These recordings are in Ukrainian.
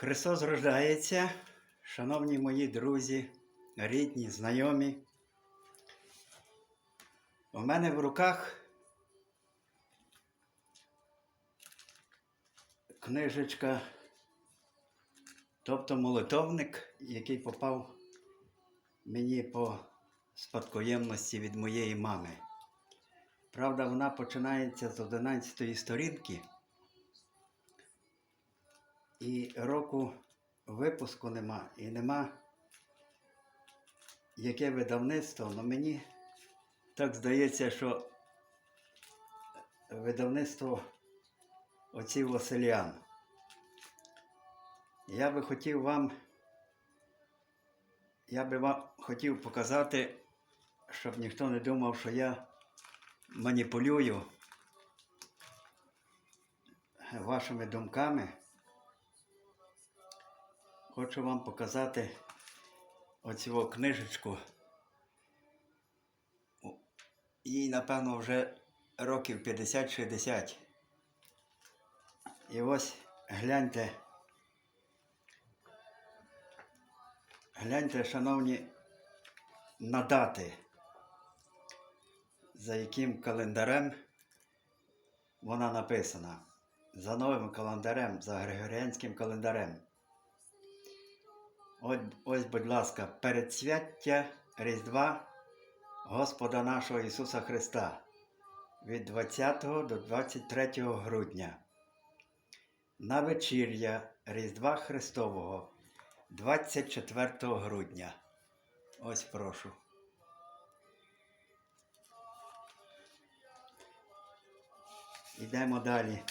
Христос рождається, шановні мої друзі, рідні, знайомі. У мене в руках книжечка, тобто молитовник, який попав мені по спадкоємності від моєї мами. Правда, вона починається з 11 сторінки. І року випуску нема, і нема яке видавництво, але мені так здається, що видавництво оці Василян. Я би хотів вам, я би вам хотів показати, щоб ніхто не думав, що я маніпулюю вашими думками. Хочу вам показати оцю книжечку. Їй, напевно, вже років 50-60. І ось гляньте. Гляньте, шановні, на дати, за яким календарем вона написана. За новим календарем, за Григоріанським календарем. От, ось, будь ласка, передсвяття Різдва Господа нашого Ісуса Христа від 20 до 23 грудня. На вечір'я Різдва Христового 24 грудня. Ось прошу. Йдемо далі.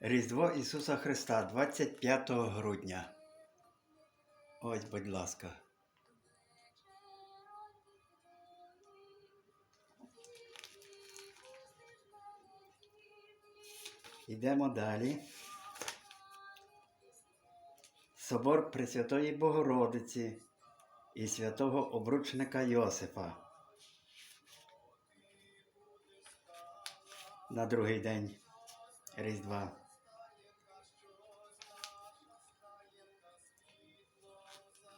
Різдво Ісуса Христа 25 грудня. Ось, будь ласка. Йдемо далі. Собор Пресвятої Богородиці і святого обручника Йосифа. На другий день Різдва.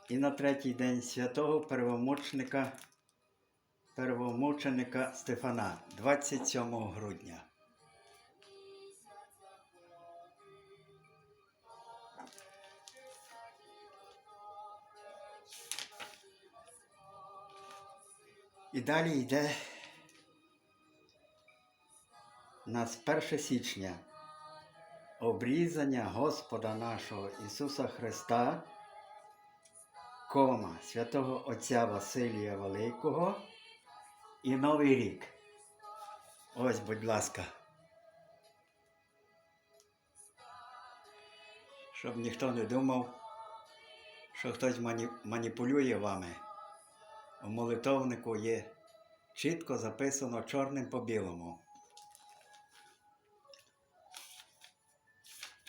І на третій день святого первомученика, первомученика Стефана 27 грудня. І далі йде нас 1 січня обрізання Господа нашого Ісуса Христа, кома святого Отця Василія Великого і Новий рік. Ось, будь ласка. Щоб ніхто не думав, що хтось мані- маніпулює вами. У молитовнику є чітко записано чорним по білому.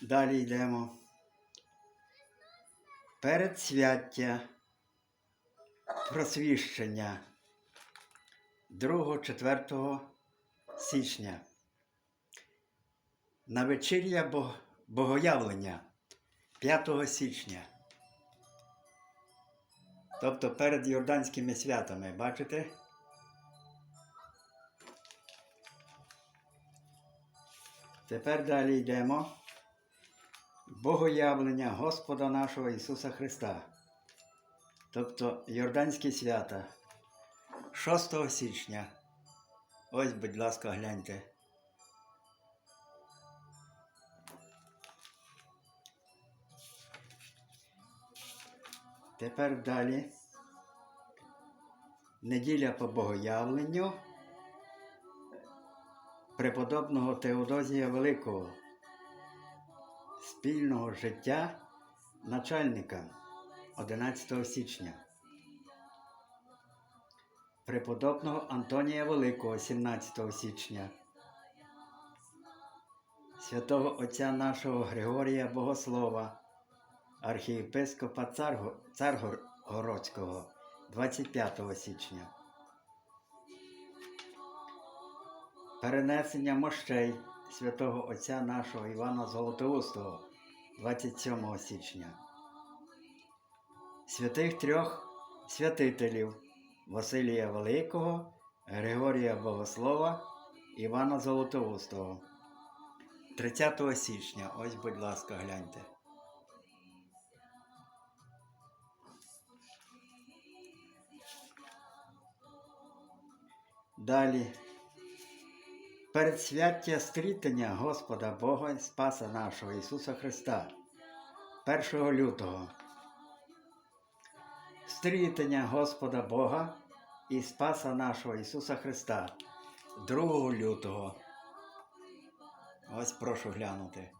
Далі йдемо. Передсвяття просвіщення 2-4 січня. На вечір'я Богоявлення 5 січня. Тобто перед Йорданськими святами, бачите? Тепер далі йдемо. Богоявлення Господа нашого Ісуса Христа. Тобто Йорданські свята 6 січня. Ось, будь ласка, гляньте. Тепер далі. Неділя по богоявленню преподобного Теодозія Великого спільного життя начальника 11 січня. Преподобного Антонія Великого 17 січня. Святого Отця нашого Григорія Богослова, архієпископа Царго- Царгородського 25 січня. Перенесення мощей святого Отця нашого Івана Золотоустого 27 січня. Святих трьох святителів Василія Великого, Григорія Богослова, Івана Золотоустого. 30 січня. Ось, будь ласка, гляньте. Далі. Передсвяття стрітення Господа Бога і Спаса нашого Ісуса Христа 1 лютого. Стрітення Господа Бога і Спаса нашого Ісуса Христа 2 лютого. Ось прошу глянути.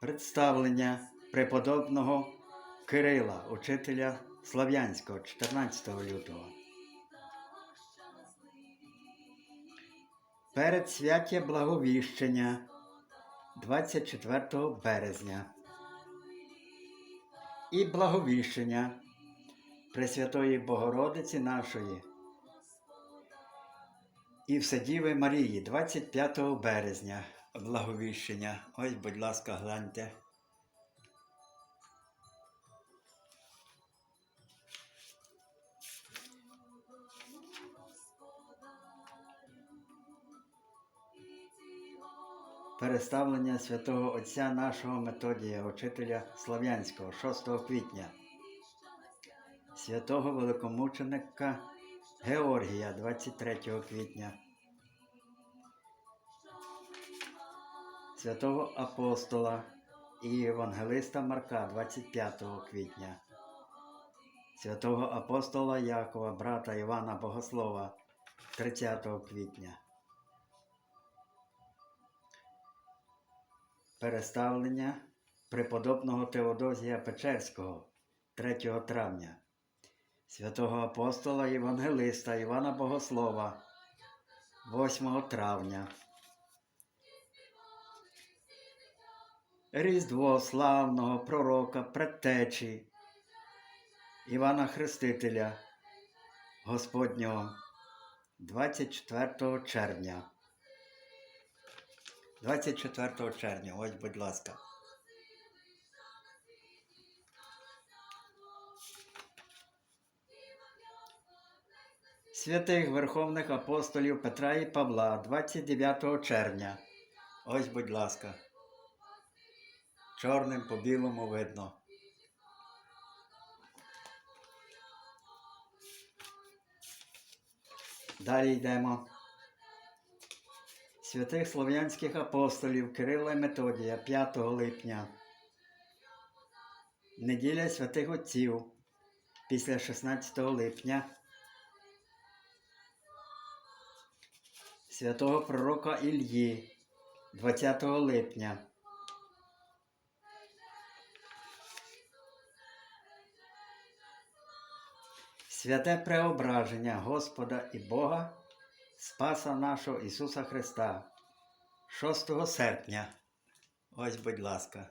Представлення преподобного Кирила, учителя Слав'янського 14 лютого. Передсвяття Благовіщення 24 березня. І благовіщення Пресвятої Богородиці нашої і Вседіви Марії 25 березня. Благовіщення. Ось, будь ласка, гляньте. Переставлення святого Отця нашого Методія, учителя Слав'янського 6 квітня. Святого великомученика Георгія 23 квітня. Святого апостола і Євангелиста Марка 25 квітня. Святого апостола Якова, брата Івана Богослова 30 квітня. Переставлення преподобного Теодозія Печерського 3 травня. Святого апостола Євангелиста Івана Богослова 8 травня. Різдво славного пророка, предтечі Івана Хрестителя Господнього 24 червня. 24 червня, ось, будь ласка. Святих Верховних апостолів Петра і Павла 29 червня. Ось, будь ласка. Чорним по білому видно. Далі йдемо. Святих слов'янських апостолів Кирила і Методія 5 липня. Неділя святих Отців після 16 липня. Святого пророка Ільї 20 липня. Святе преображення Господа і Бога, Спаса нашого Ісуса Христа 6 серпня. Ось, будь ласка.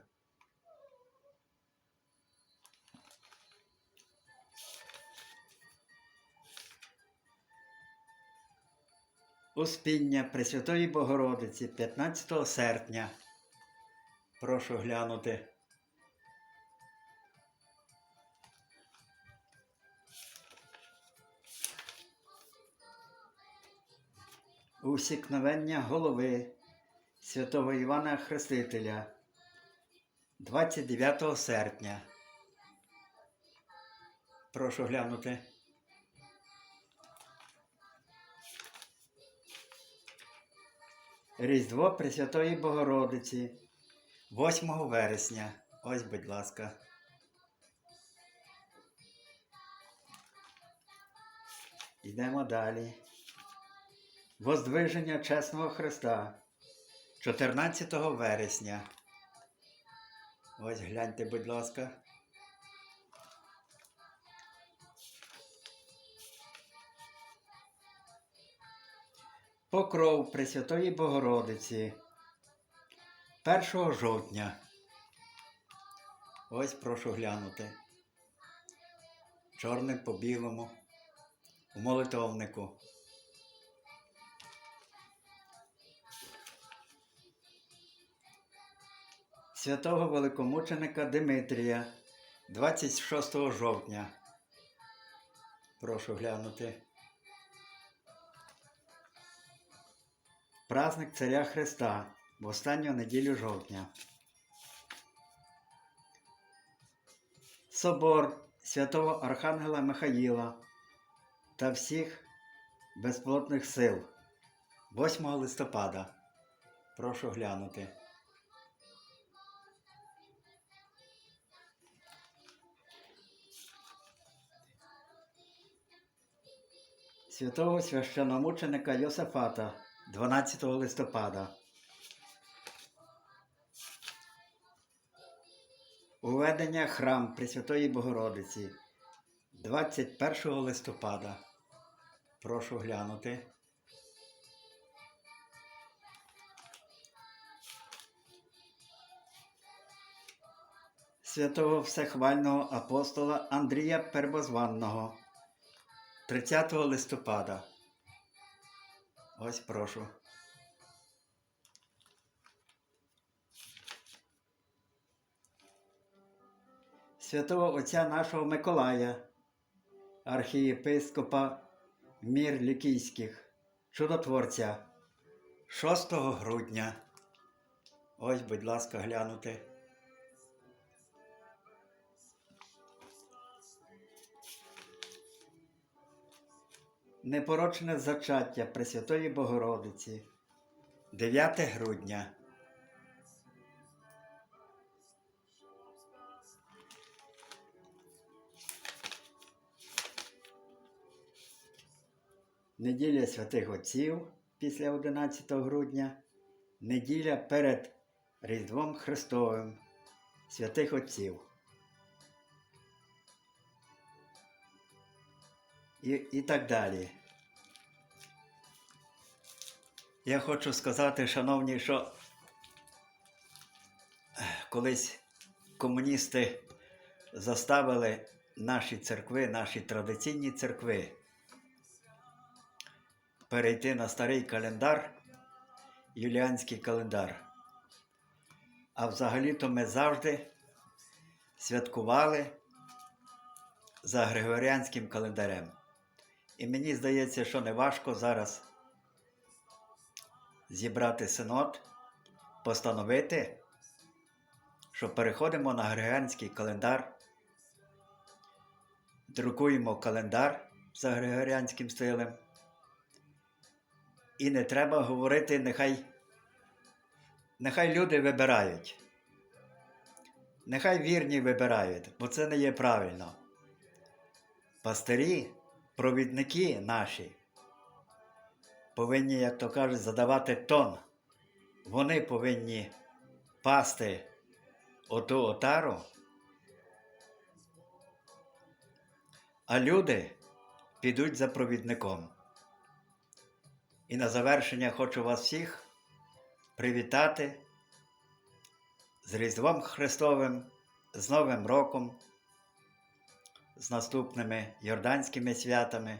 Успіння Пресвятої Богородиці 15 серпня. Прошу глянути. Усікновення голови святого Івана Хрестителя 29 серпня. Прошу глянути. Різдво Пресвятої Богородиці 8 вересня. Ось, будь ласка. Йдемо далі. Воздвиження Чесного Христа 14 вересня. Ось гляньте, будь ласка. Покров Пресвятої Богородиці 1 жовтня. Ось прошу глянути. чорним по білому, у молитовнику. Святого великомученика Димитрія 26 жовтня. Прошу глянути. Праздник Царя Христа в останню неділю жовтня. Собор святого Архангела Михаїла та всіх безплотних сил 8 листопада. Прошу глянути. Святого священномученика Йосифата 12 листопада. Уведення храм Пресвятої Богородиці 21 листопада. Прошу глянути. Святого Всехвального апостола Андрія Первозванного 30 листопада. Ось прошу. Святого Отця нашого Миколая, архієпископа Мір Лікійських, чудотворця 6 грудня. Ось, будь ласка, глянути. Непорочне зачаття Пресвятої Богородиці 9 грудня. Неділя святих Отців після 11 грудня, неділя перед Різдвом Христовим святих Отців. І, і так далі. Я хочу сказати, шановні, що колись комуністи заставили наші церкви, наші традиційні церкви перейти на старий календар, юліанський календар. А взагалі-то ми завжди святкували за Григоріанським календарем. І мені здається, що не важко зараз зібрати синод, постановити, що переходимо на Григоріанський календар, друкуємо календар за Григоріанським стилем. І не треба говорити, нехай, нехай люди вибирають. Нехай вірні вибирають, бо це не є правильно. Пастирі, провідники наші повинні, як то кажуть, задавати тон. Вони повинні пасти оту отару. А люди підуть за провідником. І на завершення хочу вас всіх привітати з Різдвом Христовим, з Новим Роком, з наступними Йорданськими святами.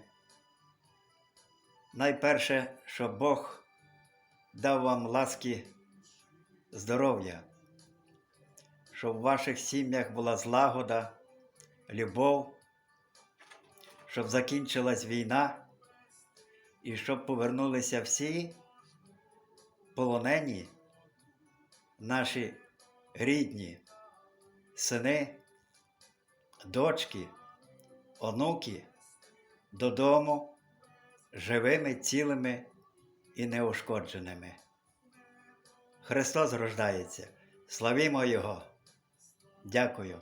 Найперше, щоб Бог дав вам ласки здоров'я, щоб в ваших сім'ях була злагода, любов, щоб закінчилась війна і щоб повернулися всі полонені, наші рідні, сини, дочки, онуки додому живими, цілими і неушкодженими. Христос рождається. Славімо Його! Дякую.